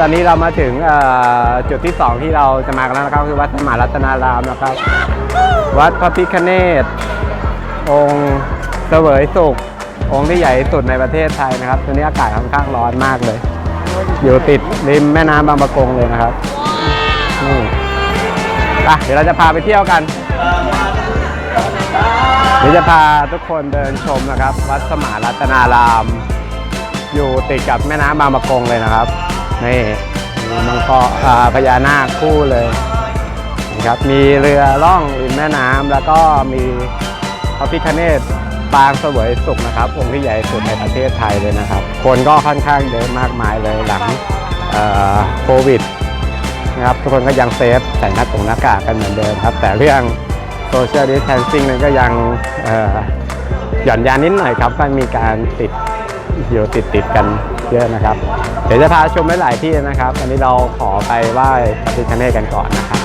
ตอนนี้เรามาถึงจุดที่สองที่เราจะมากันแล้วนะครับคือวัดสมารัตนารามนะครับ วัดพระพิฆเนศองค์เสวยสุข องค์ที่ใหญ่ที่สุดในประเทศไทยนะครับตอนนี้อากาศค่อนข้างร้อนมากเลย อยู่ติดริมแม่น้ำบางปะกงเลยนะครับนี่อะเดี๋ยวเราจะพาไปเที่ยวกันเดี๋ยวจะพาทุกคนเดินชมนะครับ วัดสมารัตนาราม อยู่ติดกับแม่น้ำบางปะกงเลยนะครับ นี่มีมังกรพญานาคคู่เลยนะครับมีเรือล่องริมแม่น้ำแล้วก็มีพระพิฆเนศปางเสวยสุขนะครับองค์ที่ใหญ่สุดในประเทศไทยเลยนะครับ คนก็ค่อนข้างเยอะมากมายเลยหลังโควิดนะครับทุกคนก็ยังเซฟใส่หน้ากงหน้ากากกันเหมือนเดิมครับ แต่เรื่องโซเชียลดิส a ทนซิ่งนั้นก็ยังหย่อนยานนิดหน่อยครับก็มีการติด อยู่ติดติดกันเยอะนะครับ เดี๋ยวจะพาชมหลายที่นะครับวันนี้เราขอไปไหว้พระพิฆเนศกันก่อนนะครับ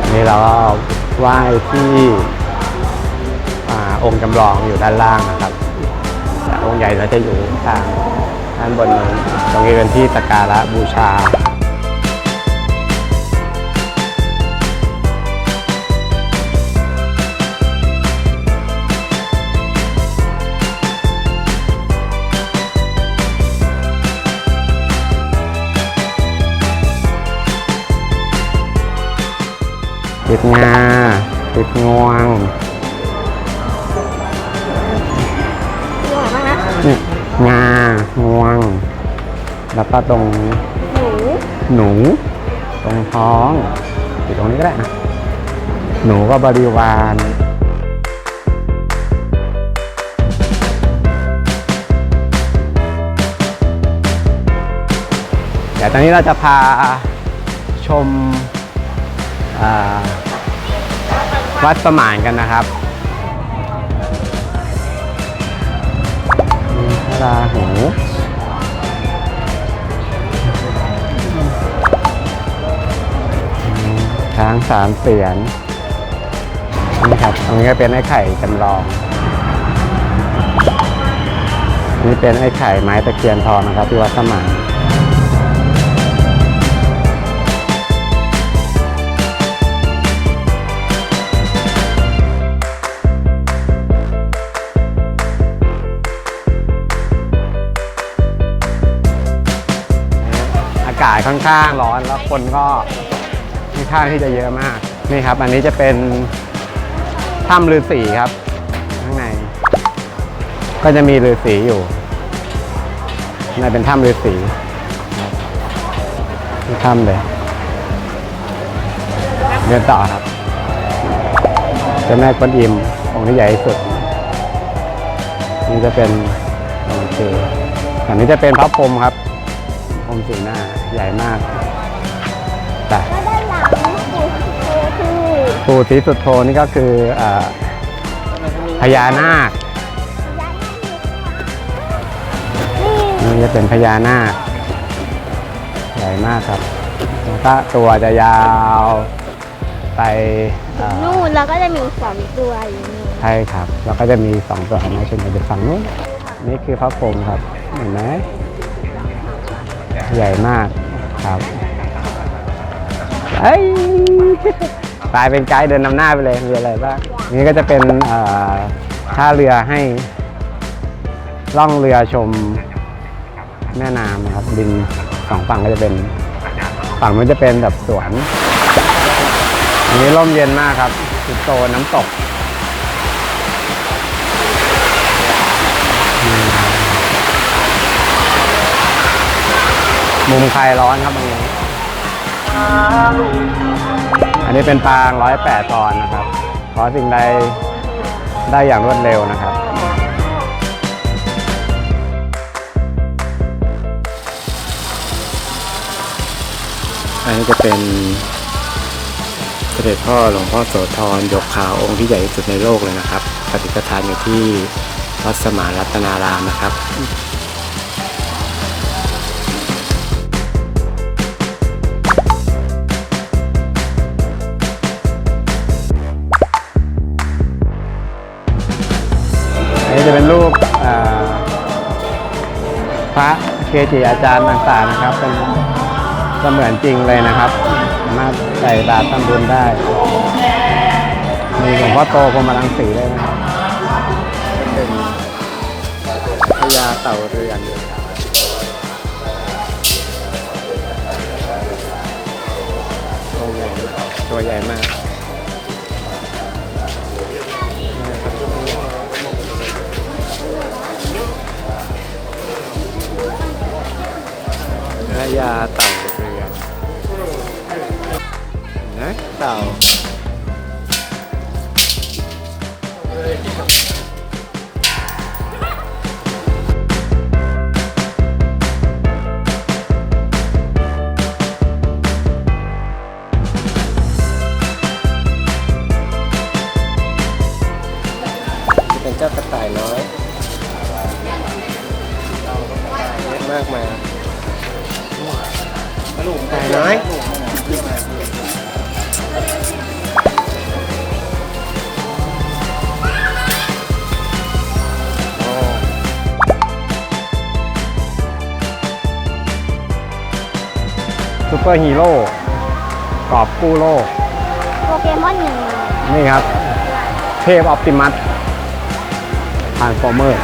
วันนี้เราไหว้ที่อองค์จำลองอยู่ด้านล่างนะครับองค์ใหญ่เราจะอยู่ทางด้านบนนู้นตรงนี้เป็นที่สักการะบูชา ดงาติดงวงหนูมากนะนี่งางวง แล้วก็ตรงหนูหนู ตรงท้องติดตรงนี้ก็ได้นะหนูก็บริวารเดี๋ยวตอนนี้เราจะพาชม วัดสมานกันนะครับมีพระราหูช้างสามเสียนนี่ครับตรงนี้ก็เป็นไอ้ไข่จำลอง นี่เป็นไอ้ไข่ไม้ตะเคียนทองนะครับที่วัดสมานากาศค่อนข้างร้อนแล้วคนก็ค่อนข้างที่จะเยอะมากนี่ครับ อันนี้จะเป็นถ้ำฤาษีครับ ข้างใน ก็จะมีฤาษีอยู่ในเป็นถ้ำฤาษีถ้ำเลยเดินต่อครับเจ้าแม่กวนอิมองค์ที่ใหญ่ที่สุดนี่จะเป็นโอเคอันนี้จะเป็นพระพรหมครับ พรหมสีหน้าใหญ่มากแต่แล้วด้านหลังปู่คือปู่ศรีสุดโทนี่ก็คือเอ่อพญานาคนี่นี่จะเป็นพญานาคใหญ่มากครับแล้วก็ตัวจะยาวไปเอ่อนู่นแล้วก็จะมีสองตัวอยู่นี่ใช่ครับ แล้วก็จะมีสองตัวนะเช่นกันฝั่งนู้นนี่คือพระพรหมครับเห็นไหม ใหญ่มากครับเอ้ยกลายเป็นไกด์เดินนำหน้าไปเลยมีอะไรบ้างนี่ก็จะเป็นท่าเรือให้ล่องเรือชมแม่น้ำนะครับดินสองฝั่งก็จะเป็นฝั่งนู้นจะเป็นแบบสวนอันนี้ร่มเย็นมากครับคือโซนน้ำตก มุมคลายร้อนครับตรงนี้ อันนี้เป็นปางร้อยแปดตอนนะครับ ขอสิ่งใดได้อย่างรวดเร็วนะครับ อันนี้จะเป็นเสด็จพ่อหลวงพ่อโสธรยกขาวองค์ที่ใหญ่ที่สุดในโลกเลยนะครับปฏิสถานอยู่ที่วัดสมานรัตนารามนะครับ พระเกจิอาจารย์ต่างๆนะครับ เป็นเสมือนจริงเลยนะครับสามารถใส่บาตรทำบุญได้ มีหลวงพ่อโตพรมรังสีเลยนะครับเป็นพญาเต่าเรือนตัวใหญ่ตัวใหญ่มาก มากมายกระต่ายน้อยโอ้ซูเปอร์ฮีโร่กอบกู้โลก โปเกมอนหนึ่งนี่ครับ เทพออปติมัสทานฟอร์เมอร์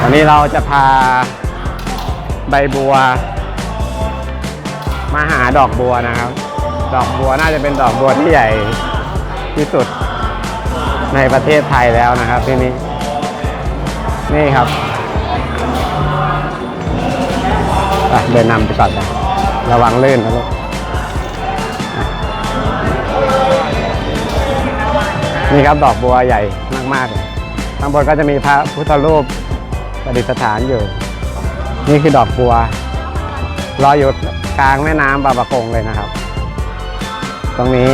วันนี้เราจะพา ใบบัว มาหาดอกบัวนะครับ ดอกบัวน่าจะเป็นดอกบัวที่ใหญ่ที่สุดในประเทศไทยแล้วนะครับที่นี่นี่ครับไปเดินนำไปก่อนนะระวังลื่นนะลูกนี่ครับดอกบัวใหญ่มากๆข้างบนก็จะมีพระพุทธรูปประดิษฐานอยู่ นี่คือดอกบัวลอยอยู่กลางแม่น้ำบาปะกงเลยนะครับ ตรงนี้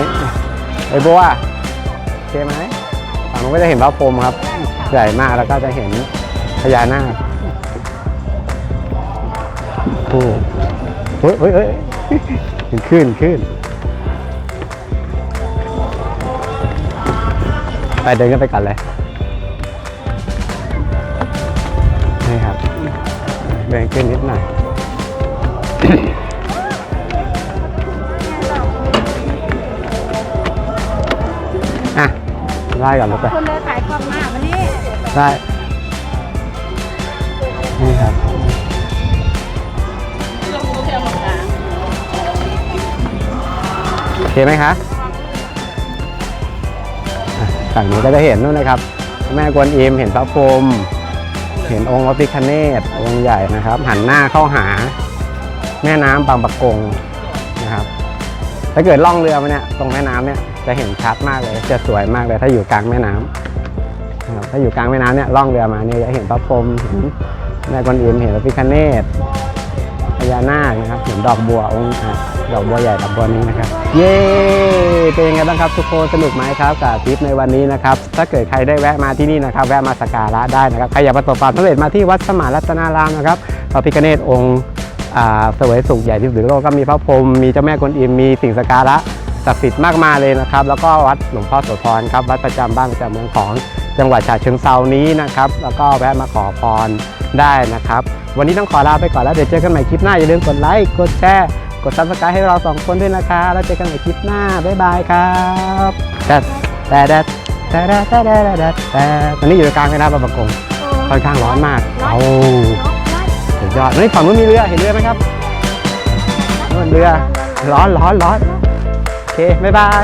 ไอ้บัวโอเคไหมฝั่งนู้นก็จะเห็นพระพรหมครับ ใหญ่มากแล้วก็จะเห็นพญานาคโอ้เฮ้ยเฮ้ยเฮ้ยขึ้นขึ้นไปเดินกันไปก่อนเลยนี่ครับ เดินขึ้นนิดหน่อยอะไล่ก่อนลูกไปคนเลยขายของมากวันนี้ได้นี่ครับโอเคไหมคะอะฝั่งนี้ก็จะเห็นนู่นนะครับ แม่กวนอิมเห็นพระพรหม เห็นองค์พระพิคเนตองค์ใหญ่นะครับ หันหน้าเข้าหาแม่น้ำบางปะกงนะครับ ถ้าเกิดล่องเรือมาเนี่ยตรงแม่น้ำเนี่ยจะเห็นชัดมากเลย จะสวยมากเลย ถ้าอยู่กลางแม่น้ำนะครับถ้าอยู่กลางแม่น้ำเนี่ยล่องเรือมาเนี่ยจะเห็นพระพรหมเห็นแม่กวนอิมเห็นพระพิคเนต ญานาคนะครับเห็นดอกบัวองค์ดอกบัวใหญ่ดอกบัวนี้นะครับ เย้เป็นยังไงบ้างครับทุกคนสนุกไหมครับกับทริปในวันนี้นะครับถ้าเกิดใครได้แวะมาที่นี่นะครับ แวะมาสักการะได้นะครับใครอยากประสบความสำเร็จมาที่วัดสมานรัตนารามนะครับพระพิฆเนศองค์เสวยสุขใหญ่ที่สุดในโลกก็มีพระพรหมมีเจ้าแม่กวนอิมมีสิ่งสักการะศักดิ์สิทธิ์มากมายเลยนะครับ แล้วก็วัดหลวงพ่อโสธรครับวัดประจำบ้านประจำเมืองของจังหวัดฉะเชิงเซานี้นะครับ แล้วก็แวะมาขอพร ได้นะครับ วันนี้ต้องขอลาไปก่อนแล้วเดี๋ยวเจอกันใหม่คลิปหน้าอย่าลืมกดไลค์กดแชร์กดซับสไครต์ให้เราสองคนด้วยนะคะ แล้วเจอกันใหม่คลิปหน้า บ๊ายบายครับแต่แต่แต่แต่แต่แต่แต่แต่แต่ตอนนี้อยู่กลางแม่น้ำบางประกงค่อนข้างร้อนมากเอาสุดยอดนี่ฝั่งนู้นมีเรือเห็นเรือไหมครับนู่นเรือร้อนร้อนร้อนโอเคบ๊ายบาย